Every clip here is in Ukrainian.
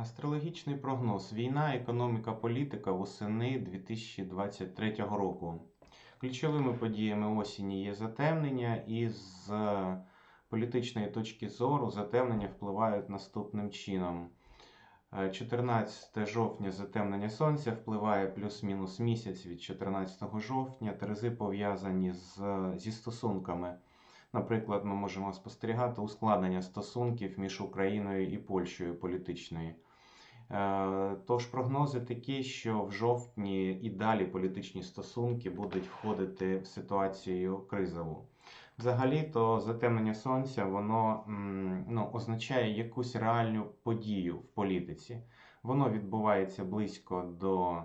Астрологічний прогноз. Війна, економіка, політика восени 2023 року. Ключовими подіями осені є затемнення, і з політичної точки зору затемнення впливають наступним чином. Е, 14 жовтня затемнення сонця впливає плюс-мінус місяць від 14 жовтня. Терези пов'язані з, зі стосунками. Наприклад, ми можемо спостерігати ускладнення стосунків між Україною і Польщею політичної. Е, Тож прогнози такі, що в жовтні і далі політичні стосунки будуть входити в ситуацію кризову. Взагалі-то затемнення сонця воно ну, означає якусь реальну подію в політиці. Воно відбувається близько до е,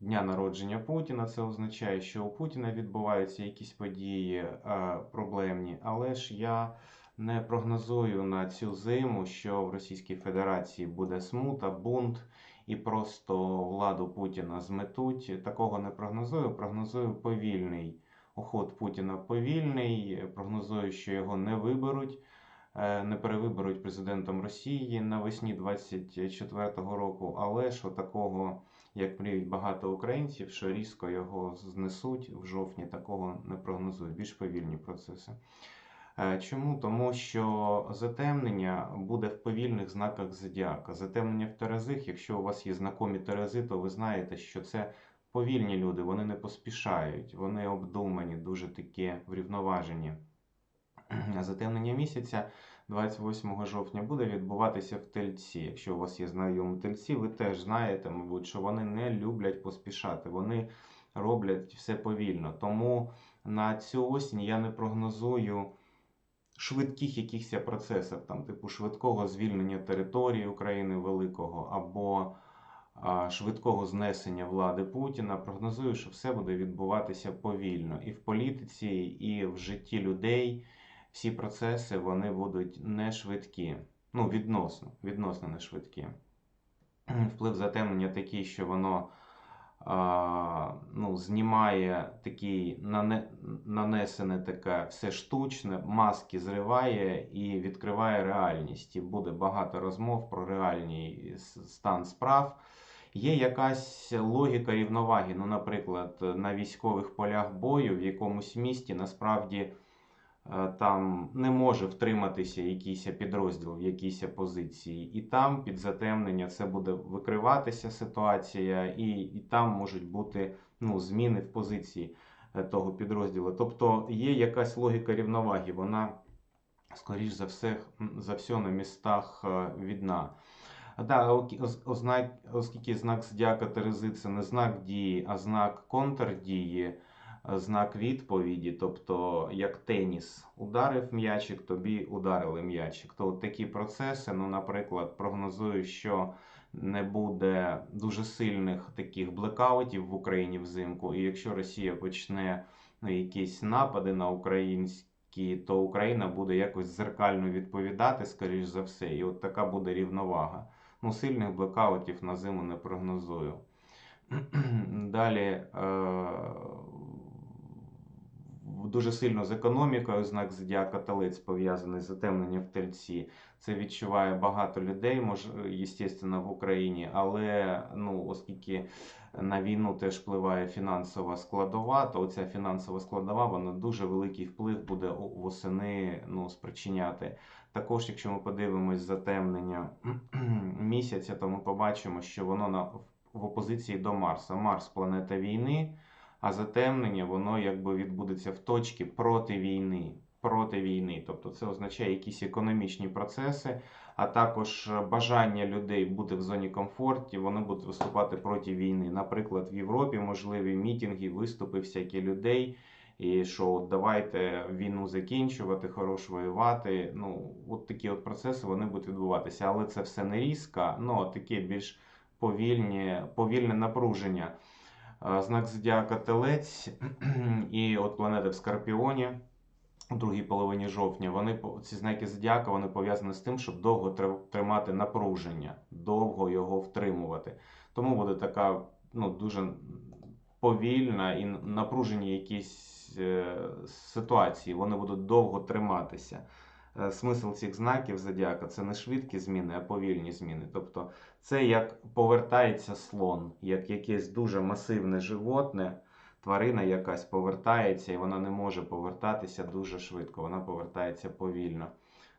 дня народження Путіна. Це означає, що у Путіна відбуваються якісь події е, проблемні, але ж я не прогнозую на цю зиму, що в Російській Федерації буде смута, бунт і просто владу Путіна зметуть. Такого не прогнозую. Прогнозую повільний уход Путіна повільний. Прогнозую, що його не виберуть, е, не перевиберуть президентом Росії навесні 24-го року. Але ж такого, як мріють багато українців, що різко його знесуть в жовтні, такого не прогнозую. Більш повільні процеси. Е, Чому? Тому що затемнення буде в повільних знаках зодіака. Затемнення в Терезих, якщо у вас є знакомі Терези, то ви знаєте, що це повільні люди, вони не поспішають, вони обдумані, дуже такі врівноважені. Затемнення місяця 28 жовтня буде відбуватися в тельці. Якщо у вас є знайомі тельці, ви теж знаєте, мабуть, що вони не люблять поспішати, вони роблять все повільно. Тому на цю осінь я не прогнозую швидких якихось процесів, там, типу швидкого звільнення території України Великого або швидкого знесення влади Путіна. Прогнозую, що все буде відбуватися повільно. І в політиці, і в житті людей всі процеси вони будуть не швидкі. Ну, відносно, відносно не швидкі. Вплив затемнення такий, що воно ну, знімає такий нане, нанесене таке все штучне, маски зриває і відкриває реальність. І буде багато розмов про реальний стан справ. Є якась логіка рівноваги. Ну, наприклад, на військових полях бою в якомусь місті насправді там не може втриматися якийсь підрозділ в якійсь позиції, і там під затемнення це буде викриватися ситуація, і, і там можуть бути ну, зміни в позиції е, того підрозділу. Тобто є якась логіка рівноваги, вона, скоріш за все, за все на містах е, відна. Да, ознак, оскільки знак зодіака Терези це не знак дії, а знак контрдії, е, знак відповіді, тобто як теніс, ударив м'ячик, тобі ударили м'ячик. То от такі процеси, ну, наприклад, прогнозую, що не буде дуже сильних таких блекаутів в Україні взимку, і якщо Росія почне якісь напади на українські, то Україна буде якось зеркально відповідати, скоріш за все, і от така буде рівновага. Ну, сильних блекаутів на зиму не прогнозую. Далі е, дуже сильно з економікою знак зодіака Телець пов'язаний з затемненням в тельці. Це відчуває багато людей, може, естественно, в Україні, але ну, оскільки на війну теж впливає фінансова складова, то ця фінансова складова вона дуже великий вплив буде восени ну, спричиняти. Також, якщо ми подивимось затемнення місяця, то ми побачимо, що воно на, в опозиції до Марса. Марс планета війни, а затемнення воно якби відбудеться в точці проти війни. Проти війни. Тобто це означає якісь економічні процеси, а також бажання людей бути в зоні комфорту, вони будуть виступати проти війни. Наприклад, в Європі можливі мітинги, виступи всякі людей. І що от давайте війну закінчувати, хорош воювати. Ну, от такі от процеси вони будуть відбуватися. Але це все не різко, ну таке більш повільні, повільне напруження. Знак зодіака Телець і от планети в Скорпіоні у другій половині жовтня. Вони ці знаки зодіака вони пов'язані з тим, щоб довго тримати напруження, довго його втримувати. Тому буде така ну, дуже повільна і напружені якісь е, ситуації. Вони будуть довго триматися. Е, смисл цих знаків зодіака це не швидкі зміни, а повільні зміни. Тобто це як повертається слон, як якесь дуже масивне животне, тварина якась повертається, і вона не може повертатися дуже швидко, вона повертається повільно.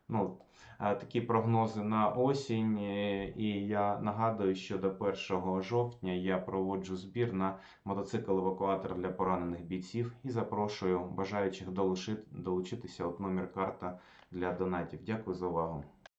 Ну, е, такі прогнози на осінь. е, І я нагадую, що до 1 жовтня я проводжу збір на мотоцикл-евакуатор для поранених бійців і запрошую бажаючих долучитися от номер карта для донатів. Дякую за увагу.